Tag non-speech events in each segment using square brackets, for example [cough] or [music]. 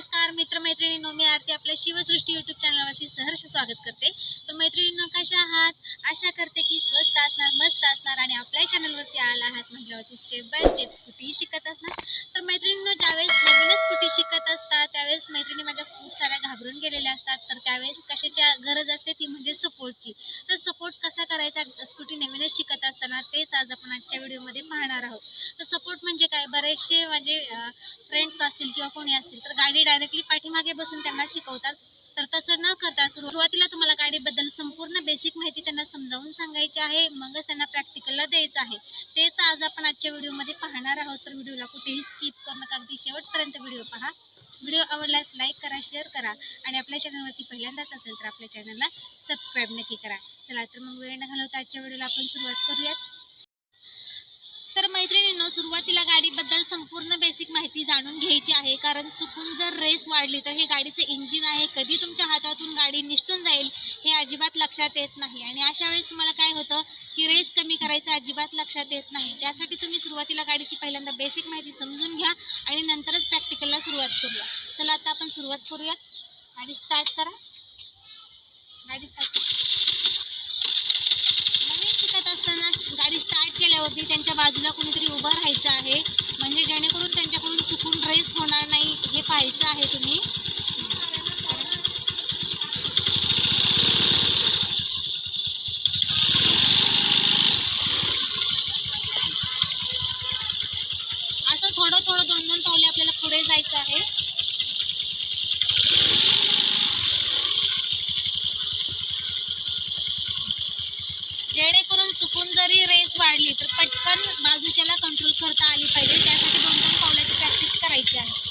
Alaska नमस्कार मित्रमैत्रिणींनो मी आरती आपल्या Shivsrushti YouTube चॅनलवरती सहर्ष स्वागत करते. तर मैत्रिणींनो कशा आहात? आशा करते की स्वस्त असणार मस्त असणार आणि आपल्या चॅनलवरती आला आहात म्हटल्यावरती स्टेप बाय स्टेप स्कूटी शिकत असणार. तर मैत्रिणींनो ज्यावेळेस नवीनच स्कूटी शिकत असतात त्यावेळेस मैत्रिणी माझ्या खूप साऱ्या घाबरून गेलेल्या असतात. तर त्यावेळेस कशाची गरज असते ती म्हणजे सपोर्टची तर सपोर्ट कसा करायचा? स्कूटी नवीनच शिकत असताना तेच आज आपण आजच्या व्हिडिओमध्ये पाहणार आहोत. तर सपोर्ट म्हणजे काय? बरेचसे माझे फ्रेंड्स असतील किंवा कोणी असतील तर गाडी डायरेक्टली पाठीमागे बसून त्यांना शिकवतात. तर तसं न करता सुरुवातीला तुम्हाला गाडीबद्दल संपूर्ण बेसिक माहिती त्यांना समजावून सांगायची आहे. मगच त्यांना प्रॅक्टिकलला द्यायचं आहे. तेच आज आपण आजच्या व्हिडिओमध्ये पाहणार आहोत. तर व्हिडिओला कुठेही स्किप करू नका. अगदी शेवटपर्यंत व्हिडिओ पहा. व्हिडिओ आवडल्यास लाईक करा शेअर करा आणि आपल्या चॅनलवरती पहिल्यांदाच असेल तर आपल्या चॅनलला सबस्क्राईब नक्की करा. चला तर मग वेळ न घालवता आजच्या व्हिडिओला आपण सुरुवात करूयात. तर मैत्रिणींनो सुरुवातीला गाडीबद्दल संपूर्ण बेसिक माहिती जाणून घ्यायची आहे. कारण चुकून जर रेस वाढली तर हे गाडीचं इंजिन आहे. कधी तुमच्या हातातून गाडी निष्ठून जाईल हे अजिबात लक्षात येत नाही. आणि अशा वेळेस तुम्हाला काय होतं की रेस कमी करायचं अजिबात लक्षात येत नाही. त्यासाठी तुम्ही सुरुवातीला गाडीची पहिल्यांदा बेसिक माहिती समजून घ्या आणि नंतरच प्रॅक्टिकलला सुरुवात करूया. चला आता आपण सुरुवात करूया. गाडी स्टार्ट करा. गाडी स्टार्ट नवीन शिकत असताना गाडी स्टार्ट त्यांच्या बाजूला कुणीतरी उभं राहायचं आहे. म्हणजे जेणेकरून त्यांच्याकडून चुकून रेस होणार नाही हे पाहायचं आहे तुम्ही. असं थोडं थोडं दोन दोन पावले आपल्याला पुढे जायचं आहे जेणेकरून चुकून जरी रेस वाढली तर पटकन बाजूच्याला कंट्रोल करता आली पाहिजे. त्यासाठी दोन दोन पावलाची प्रॅक्टिस करायची आहे.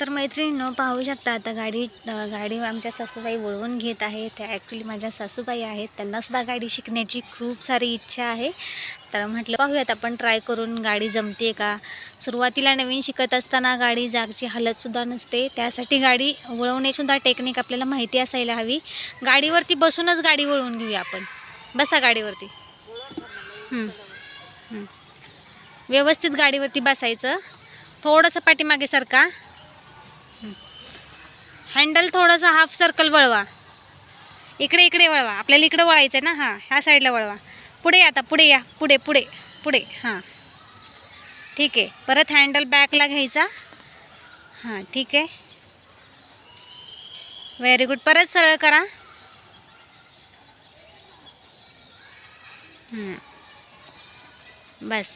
तर मैत्रिणीनं पाहू शकता आता गाडी गाडी आमच्या सासूबाई वळवून घेत आहे त्या ॲक्च्युली माझ्या सासूबाई आहेत. त्यांनासुद्धा गाडी शिकण्याची खूप सारी इच्छा आहे. तर म्हटलं पाहूयात आपण ट्राय करून गाडी जमते का? सुरुवातीला नवीन शिकत असताना गाडी जागची हालतसुद्धा नसते. त्यासाठी गाडी वळवण्यासुद्धा टेक्निक आपल्याला माहिती असायला हवी. गाडीवरती बसूनच गाडी वळवून घेऊया आपण. बसा गाडीवरती. व्यवस्थित गाडीवरती बसायचं. थोडंसं पाठीमागे सारखा हँडल थोडंसं हाफ सर्कल वळवा. इकडे इकडे वळवा. आपल्याला इकडे वळायचं आहे ना? हां ह्या साईडला वळवा. पुढे या आता पुढे या. पुढे पुढे पुढे. हां. ठीक आहे. परत हँडल बॅकला घ्यायचा. हां ठीक आहे. व्हेरी गुड परत सरळ करा. बस.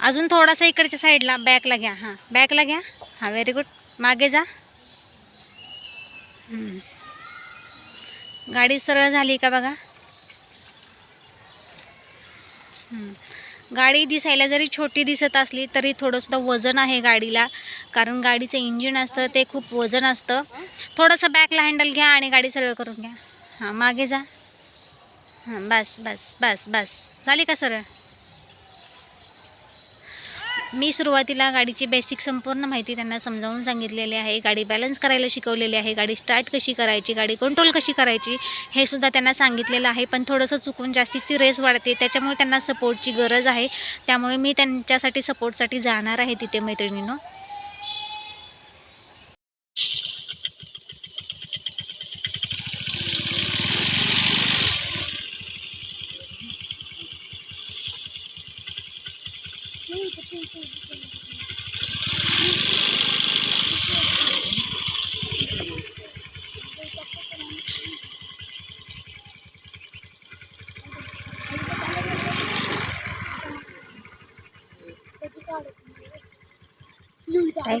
अजून थोडासा इकडच्या साईडला बॅकला घ्या. हां बॅकला घ्या. हां व्हेरी गुड मागे जा. गाडी सरळ झाली का बघा हं. गाडी दिसायला जरी छोटी दिसत असली तरी थोडंसं वजन आहे गाडीला. कारण गाडीचं इंजिन असतं ते खूप वजन असतं. थोडंसं बॅकला हँडल घ्या आणि गाडी सरळ करून घ्या. हां मागे जा. हां बस बस बस बस. झाली का सरळ? मी सुरुवातीला गाडीची बेसिक संपूर्ण माहिती त्यांना समजावून सांगितलेली आहे. गाडी बॅलन्स करायला शिकवलेली आहे. गाडी स्टार्ट कशी करायची? गाडी कंट्रोल कशी करायची? हे सुद्धा त्यांना सांगितलेलं आहे. पण थोडंसं चुकून जास्तीची रेस वाढते. त्याच्यामुळे त्यांना सपोर्टची गरज आहे. त्यामुळे मी त्यांच्यासाठी सपोर्टसाठी जाणार आहे तिथे मैत्रिणीनं. काय?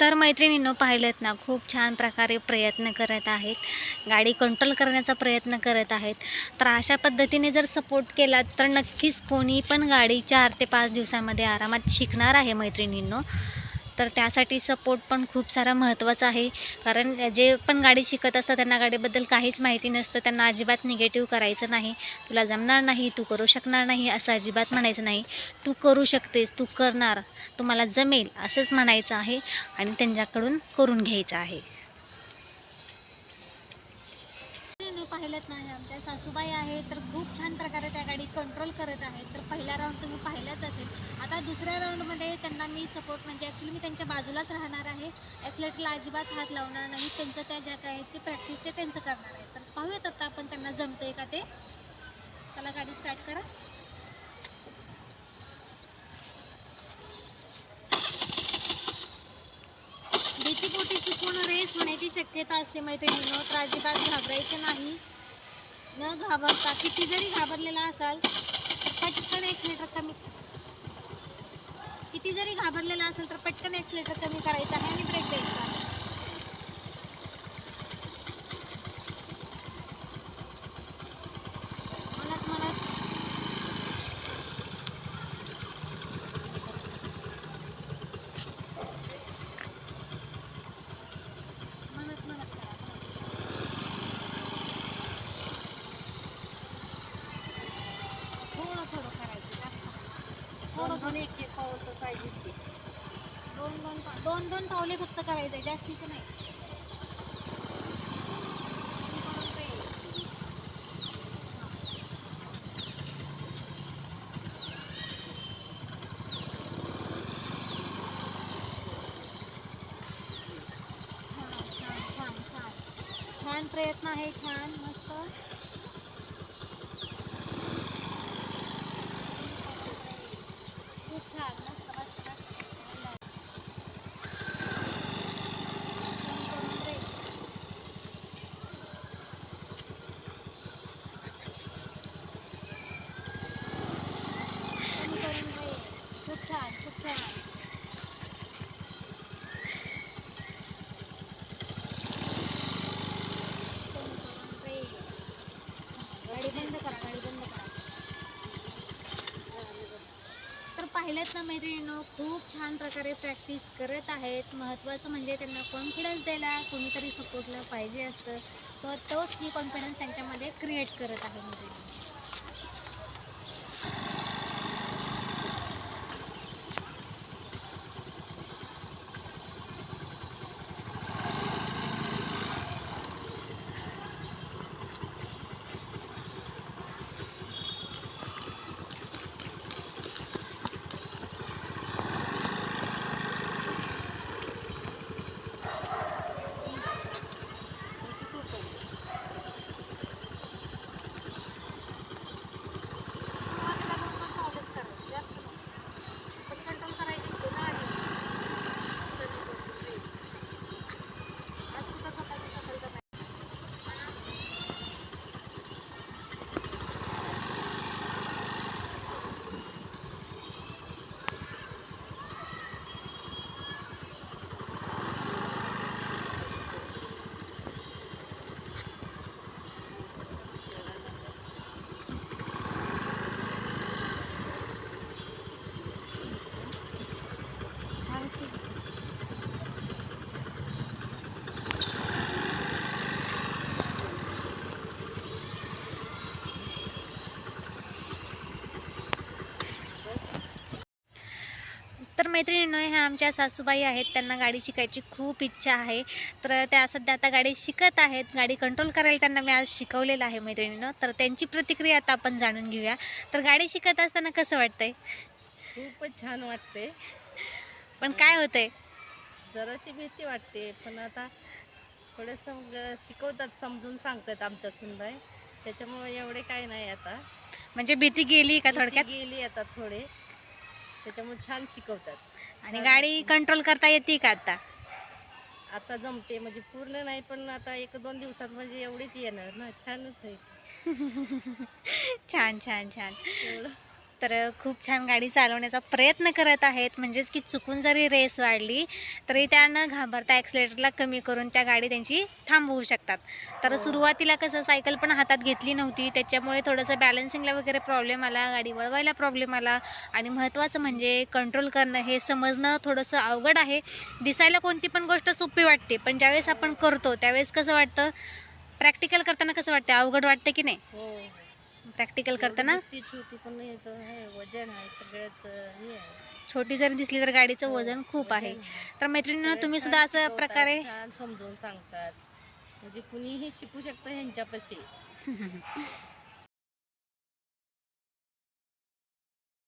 तर मैत्रिणींनो पाहिलेत ना खूप छान प्रकारे प्रयत्न करत आहेत. गाडी कंट्रोल करण्याचा प्रयत्न करत आहेत. तर अशा पद्धतीने जर सपोर्ट केला तर नक्कीच कोणी पण गाडी चार ते पाच दिवसामध्ये आरामात शिकणार आहे मैत्रिणींनो. तर त्यासाठी सपोर्ट पण खूप सारा महत्त्वाचा आहे. कारण जे पण गाडी शिकत असतात त्यांना गाडीबद्दल काहीच माहिती नसतं. त्यांना अजिबात निगेटिव्ह करायचं नाही. तुला जमणार नाही तू करू शकणार नाही असं अजिबात म्हणायचं नाही. तू करू शकतेस तू करणार. तुम्हाला जमेल असंच म्हणायचं आहे आणि त्यांच्याकडून करून घ्यायचं आहे. पाहिलं नाही आमच्या सासूबाई आहे तर खूप छान प्रकारे त्या गाडी कंट्रोल करत आहेत. तर राऊंड तुम्ही पाहिलाच असेल. आता दुसऱ्या राऊंडमध्ये त्यांना मी सपोर्ट म्हणजे ॲक्च्युली मी त्यांच्या बाजूलाच राहणार आहे. ॲक्सिलेटरला अजिबात हात लावणार नाही. त्यांचं त्या ज्या काय ते प्रॅक्टिस ते त्यांचं करणार आहे. तर पाहूयात आता आपण त्यांना जमतंय का ते. त्याला गाडी स्टार्ट करा. भीतीपोटी चुकून रेस होण्याची शक्यता असते मैत्रिणींनो तर अजिबात घाबरायचं नाही. न घाबरता किती जरी घाबरलेला असाल पण पटकन एक्सिलेटर कमी किती जरी घाबरलेला असेल तर पटकन एक्सिलेटर कमी करायचा आहे आणि ब्रेक द्यायचा आहे म्हणत म्हणत म्हणत म्हणत करा थोडं थोडं करायचं जास्त नाही. थोडं एक एक पाऊल तर पाहिजेच की दोन दोन पा- दोन दोन पावले फक्त करायचे जास्तीचं नाही छान छान छान छान छान प्रयत्न आहे छान मस्त खूप छान मस्त मस्त मस्त खूप छान खूप छान गाडी बंद करा गाडी बंद करा तर पाहिलेत ना मैत्रिणींनो खूप छान प्रकारे प्रॅक्टिस करत आहेत. महत्त्वाचं म्हणजे त्यांना कॉन्फिडन्स द्यायला कोणीतरी सपोर्टला पाहिजे असतं. तर तोच मी कॉन्फिडन्स त्यांच्यामध्ये क्रिएट करत आहे मैत्रिणी. मैत्रिणींनो ह्या आमच्या सासूबाई आहेत. त्यांना गाडी शिकायची खूप इच्छा आहे. तर त्या सध्या आता गाडी शिकत आहेत. गाडी कंट्रोल करायला त्यांना मी आज शिकवलेलं आहे मैत्रिणीनं. तर त्यांची प्रतिक्रिया आता आपण जाणून घेऊया. तर गाडी शिकत असताना कसं वाटतंय? खूपच छान वाटते. पण काय होतंय? जराशी भीती वाटते. पण आता थोडंसं शिकवतात समजून सांगतात आमच्या सुनबाई. त्याच्यामुळे एवढे काय नाही आता. म्हणजे भीती गेली का थोडक्यात? गेली आता थोडे. त्याच्यामुळे छान शिकवतात. आणि गाडी कंट्रोल करता येते का आता? आता जमते म्हणजे पूर्ण नाही पण आता एक दोन दिवसात म्हणजे एवढीच येणार ना छानच आहे. [laughs] छान छान छान. एवढं. तर खूप छान गाडी चालवण्याचा प्रयत्न करत आहेत. म्हणजेच की चुकून जरी रेस वाढली तरी त्या न घाबरता ॲक्सिलेटरला कमी करून त्या गाडी त्यांची थांबवू शकतात. तर सुरुवातीला कसं सायकल पण हातात घेतली नव्हती. त्याच्यामुळे थोडंसं बॅलन्सिंगला वगैरे प्रॉब्लेम आला गाडी वळवायला प्रॉब्लेम आला. आणि महत्त्वाचं म्हणजे कंट्रोल करणं हे समजणं थोडंसं अवघड आहे. दिसायला कोणती पण गोष्ट सोपी वाटते पण ज्यावेळेस आपण करतो त्यावेळेस कसं वाटतं? प्रॅक्टिकल करताना कसं वाटतं? अवघड वाटतं की नाही? हो. प्रॅक्टिकल करताना? दिसती छोटी पण याचं आहे वजन आहे सगळ्याच हे आहे. छोटी जरी दिसली तर गाडीचं वजन खूप आहे. तर मैत्रिणींनो तुम्ही सुद्धा असं प्रकारे छान समजून सांगतात. म्हणजे कुणीही शिकू शकतं ह्यांच्यापाशी. [laughs]